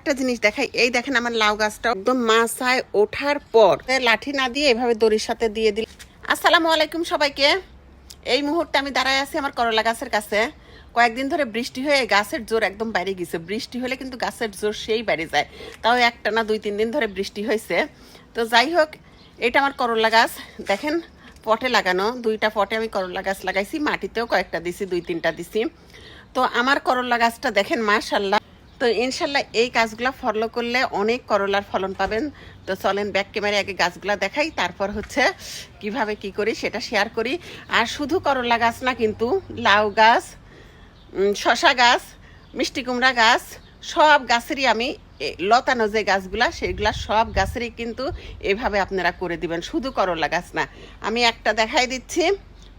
একটা জিনিস দেখাই। এই দেখেন আমার লাউ গাছটা একদম মাছায় ওঠার পর। লাঠি না দিয়ে এভাবে দড়ির সাথে দিয়ে দিল। আসসালামু আলাইকুম সবাইকে। এই মুহূর্তে আমি দাঁড়ায় আছি আমার করলা গাছের কাছে। কয়েকদিন ধরে বৃষ্টি হয়ে গাছের জোর একদম বাইরে গেছে। বৃষ্টি হলে কিন্তু গাছের জোর সেই বাইরে যায়। তাও একটা না দুই তিন দিন ধরে বৃষ্টি হয়েছে। তো যাই হোক, এটা আমার করলা গাছ। দেখেন, পটে লাগানো। দুইটা পটে আমি করলা গাছ লাগাইছি। মাটিতেও কয়েকটা দিছি, দুই তিনটা দিছি। তো আমার করলা গাছটা দেখেন, মাশাল্লাহ। তো ইনশাল্লাহ এই গাছগুলা ফলো করলে অনেক করলার ফলন পাবেন। তো চলেন ব্যাক ক্যামেরা আগে গাছগুলা দেখাই, তারপর হচ্ছে কীভাবে কি করি সেটা শেয়ার করি। আর শুধু করলা গাছ না, কিন্তু লাউ গাছ শশা গাছ, মিষ্টি কুমড়া গাছ, সব গাছেরই আমি লতানো যে গাছগুলা, সেগুলা সব গাছেরই কিন্তু এভাবে আপনারা করে দিবেন, শুধু করলা গাছ না। আমি একটা দেখাই দিচ্ছি,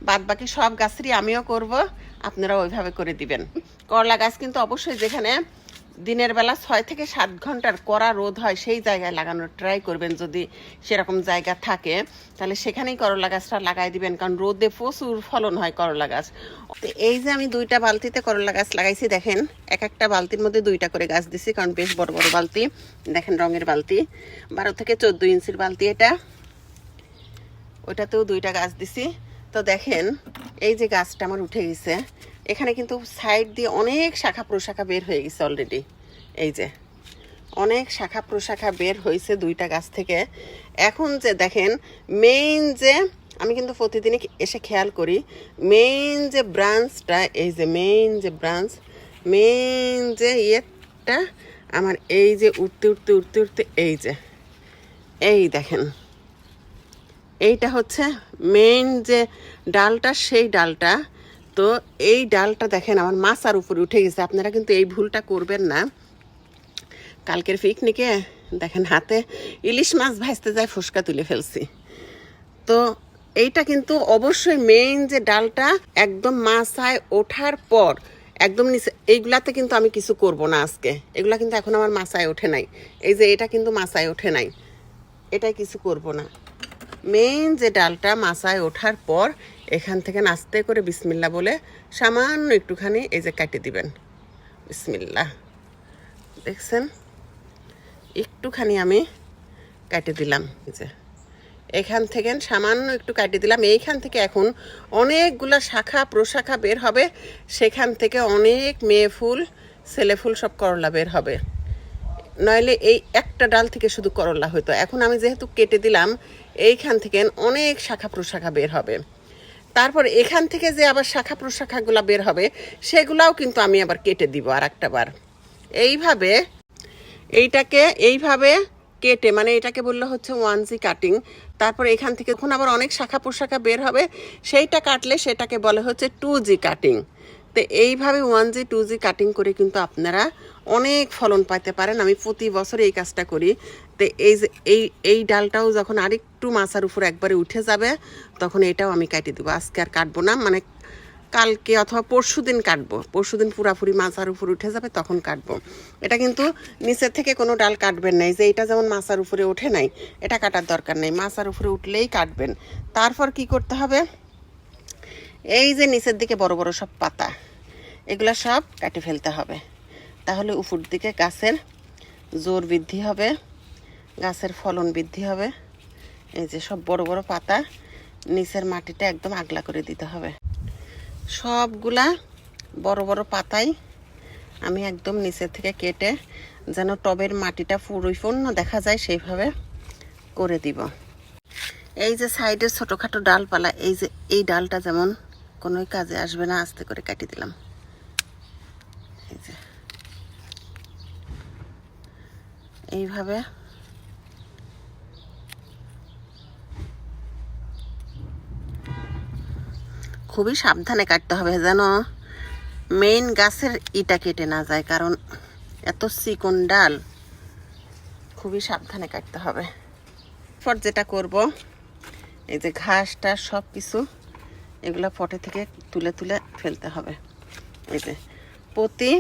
বাদ বাকি সব গাছেরই আমিও করব আপনারা ওইভাবে করে দিবেন। করলা গাছ কিন্তু অবশ্যই যেখানে দিনের বেলা ছয় থেকে সাত ঘণ্টার কড়া রোদ হয়, সেই জায়গায় লাগানোর ট্রাই করবেন যদি সেরকম জায়গা থাকে। তাহলে সেখানেই করলা গাছটা লাগাই দিবেন, কারণ রোদে প্রচুর ফলন হয় করলা গাছ। তো এই যে আমি দুইটা বালতিতে করলা গাছ লাগাইছি, দেখেন, এক একটা বালতির মধ্যে দুইটা করে গাছ দিছি, কারণ বেশ বড় বড় বালতি। দেখেন রঙের বালতি, বারো থেকে চোদ্দ ইঞ্চির বালতি এটা। ওটাতেও দুইটা গাছ দিছি। তো দেখেন, এই যে গাছটা আমার উঠে গেছে। এখানে কিন্তু সাইড দিয়ে অনেক শাখা প্রশাখা বের হয়ে গেছে অলরেডি এই যে, অনেক শাখা প্রশাখা বের হয়েছে দুইটা গাছ থেকে। এখন যে দেখেন মেইন যে, আমি কিন্তু প্রতিদিনই এসে খেয়াল করি মেইন যে ব্রাঞ্চটা এই যে মেইন যে ব্রাঞ্চ মেইন যে ইয়েটা, আমার এই যে উঠতে উঠতে উঠতে উঠতে, এই যে, এই দেখেন, এইটা হচ্ছে মেইন যে ডালটা, সেই ডালটা তো এই ডালটা দেখেন আমার মাছার উপরে উঠে গেছে। আপনারা কিন্তু এই ভুলটা করবেন না। কালকের পিকনিকে দেখেন হাতে ইলিশ মাছ ভাজতে যায়, ফুসকা তুলে ফেলছি। তো এইটা কিন্তু অবশ্যই মেইন যে ডালটা একদম মাছায় ওঠার পর একদম নিচে, এইগুলাতে কিন্তু আমি কিছু করব না আজকে। এগুলা কিন্তু এখন আমার মাছায় ওঠে নাই। এই যে এটা কিন্তু মাছায় ওঠে নাই। এটাই কিছু করব না। মেইন যে ডালটা মাছায় ওঠার পর এখান থেকে নাস্তে করে বিসমিল্লা বলে সামান্য একটুখানি এই যে কাটে দিবেন। বিসমিল্লা। দেখছেন? একটুখানি আমি কাটে দিলাম এই যে। এখান থেকে সামান্য একটু কাটে দিলাম। এইখান থেকে এখন অনেকগুলা শাখা, প্রশাখা বের হবে। সেখান থেকে অনেক মেয়ে ফুল, ছেলে ফুল সব করলা বের হবে। নইলে এই একটা ডাল থেকে শুধু করলা হতো এখন আমি যেহেতু কেটে দিলাম, এইখান থেকে অনেক শাখা, প্রশাখা বের হবে। তারপর এখান থেকে যে আবার শাখা প্রশাখাগুলো বের হবে, সেগুলাও কিন্তু আমি আবার কেটে দিব আর একটা বার এইভাবে, এইটাকে এইভাবে কেটে মানে এটাকে বললে হচ্ছে ওয়ান জি কাটিং তারপর এখান থেকে যখন আবার অনেক শাখা প্রশাখা বের হবে, সেইটা কাটলে সেটাকে বলে হচ্ছে টু জি কাটিং তো এইভাবে one G two G cutting করে কিন্তু আপনারা অনেক ফলন পাইতে পারেন। আমি প্রতি বছর এই কাজটা করি। তো এই যে, এই এই ডালটাও যখন আরেকটু মাছার উপর একবারে উঠে যাবে, তখন এটাও আমি কাটিয়ে দেবো। আজকে আর কাটবো না মানে কালকে অথবা পরশু দিন কাটবো। পরশু দিন পুরাপুরি মাছার উপর উঠে যাবে, তখন কাটবো। এটা কিন্তু নিচের থেকে কোনো ডাল কাটবেন নাই যে, এটা যেমন মাছার উপরে ওঠে নাই, এটা কাটার দরকার নেই। মাছার উপরে উঠলেই কাটবেন। তারপর কি করতে হবে? এই যে, নিচের দিকে বড় বড় সব পাতা, এগুলা সব কাটে ফেলতে হবে। তাহলে উপর দিকে গাছের জোর বৃদ্ধি হবে। গাছের ফলন বৃদ্ধি হবে। এই যে সব বড় বড় পাতা নিচের মাটিটা একদম আগলা করে দিতে হবে। সবগুলা বড় বড় পাতাই আমি একদম নিচের থেকে কেটে যেন টবের মাটিটা পরিপূর্ণ দেখা যায় সেইভাবে করে দিব। এই যে সাইডে ছোটোখাটো ডালপালা, এই যে এই ডালটা যেমন কোনো কাজে আসবে না, আস্তে করে কাটি দিলাম। এই যে। এইভাবে খুবই সাবধানে কাটতে হবে যেন মেইন গাছের ইটা কেটে না যায়, কারণ এত চিকন ডাল, খুবই সাবধানে কাটতে হবে। পর যেটা করব, এই যে ঘাসটা সব কিছু এগুলো পটে থেকে তুলে তুলে ফেলতে হবে। এই যে প্রতি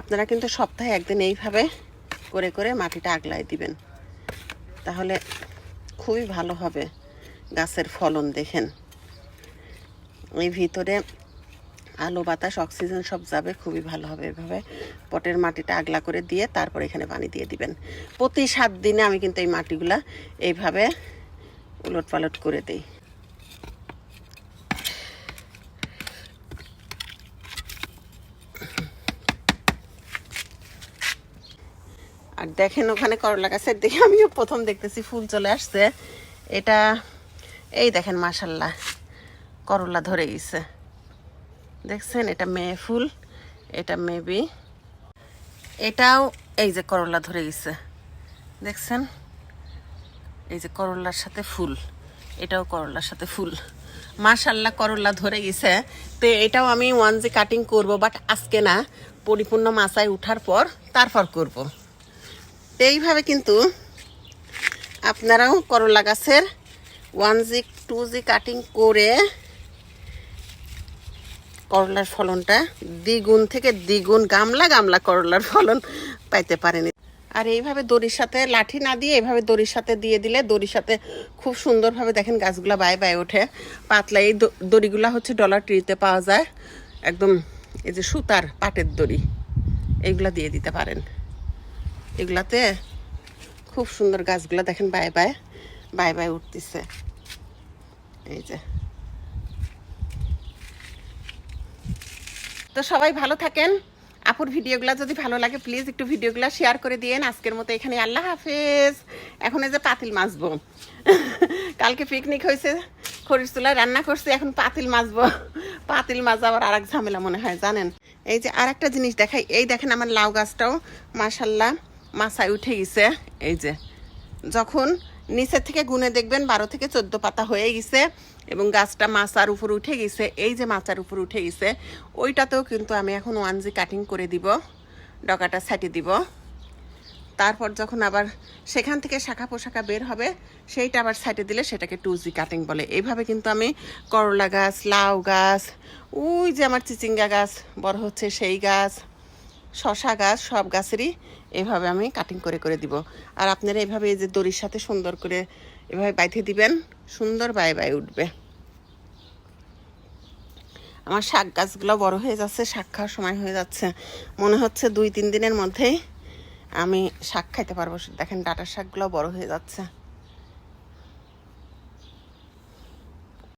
আপনারা কিন্তু সপ্তাহে একদিন এইভাবে করে করে মাটিটা আগলায় দিবেন। তাহলে খুবই ভালো হবে গাছের ফলন দেখেন। এই ভিতরে আলো, বাতাস, অক্সিজেন সব যাবে, খুবই ভালো হবে এভাবে। পটের মাটিটা আগলা করে দিয়ে তারপর এখানে পানি দিয়ে দিবেন। প্রতি সাত দিনে আমি কিন্তু এই মাটিগুলা এইভাবে উলট পালট করে দিই। আর দেখেন ওখানে করলা গাছের দিকে, আমিও প্রথম দেখতেছি ফুল চলে আসছে। এটা, এই দেখেন মাসাল্লাহ করলা ধরে গেছে। দেখছেন, এটা মেয়ে ফুল, এটা মেবি এটাও এই যে করলা ধরে গেছে। দেখছেন? এই যে করলার সাথে ফুল, এটাও করলার সাথে ফুল। মাশাল্লাহ করলা ধরে গেছে। তো এটাও আমি ওয়ান জি কাটিং করব বাট আজকে না, পরিপূর্ণ মাচায় উঠার পর তারপর করব। এইভাবে কিন্তু আপনারাও করলা গাছের one G two G cutting করে করলার ফলনটা দ্বিগুণ থেকে দ্বিগুণ গামলা গামলা করলার ফলন পাইতে পারেন। আর এইভাবে দড়ির সাথে, লাঠি না দিয়ে এইভাবে দড়ির সাথে দিয়ে দিলে দড়ির সাথে খুব সুন্দরভাবে দেখেন গাছগুলা বায়ে বায়ে ওঠে। পাতলা এই দড়িগুলা হচ্ছে ডলার ট্রিতে পাওয়া যায়। একদম এই যে সুতার পাটের দড়ি, এইগুলা দিয়ে দিতে পারেন। এগুলাতে খুব সুন্দর গাছগুলা দেখেন বায়ে বায়ে বায়ে বায়ে উঠতেছে। এই যে। তো সবাই ভালো থাকেন। আপুর ভিডিওগুলো যদি ভালো লাগে প্লিজ একটু ভিডিওগুলো শেয়ার করে দিয়েন। আজকের মতো এখানে আল্লাহ হাফেজ। এখন এই যে পাতিল মাছবো কালকে পিকনিক হয়েছে খরিস তুলায় রান্না করছি, এখন পাতিল মাছবো পাতিল মাছ আবার আর এক ঝামেলা মনে হয়, জানেন? এই যে আর একটা জিনিস দেখাই, এই দেখেন আমার লাউ গাছটাও মাসাল্লাহ মাছায় উঠে গেছে। এই যে, যখন নিচের থেকে গুনে দেখবেন বারো থেকে চোদ্দ পাতা হয়ে গেছে এবং গাছটা মাচার উপর উঠে গেছে। এই যে মাচার উপর উঠে গেছে, ওইটাতেও কিন্তু আমি এখন ওয়ান জি কাটিং করে দিব, ডগাটা ছাটি দিব। তারপর যখন আবার সেখান থেকে শাখা পোশাখা বের হবে, সেইটা আবার সাইডে দিলে সেটাকে টু জি কাটিং বলে। এইভাবে কিন্তু আমি করলা গাছ, লাউ গাছ, ওই যে আমার চিচিঙ্গা গাছ, বড় হচ্ছে সেই গাছ, শশা গাছ, সব গাছেরই এভাবে আমি কাটিং করে করে দিব। আর আপনারা এভাবে এই যে দড়ির সাথে সুন্দর করে এভাবে বাইতে দিবেন, সুন্দর বায়ে বায়ে উঠবে। আমার শাক গাছগুলো বড় হয়ে যাচ্ছে, শাক খাওয়ার সময় হয়ে যাচ্ছে। মনে হচ্ছে দুই, তিন দিনের মধ্যেই আমি শাক খাইতে পারব। দেখেন ডাটার শাকগুলো বড় হয়ে যাচ্ছে।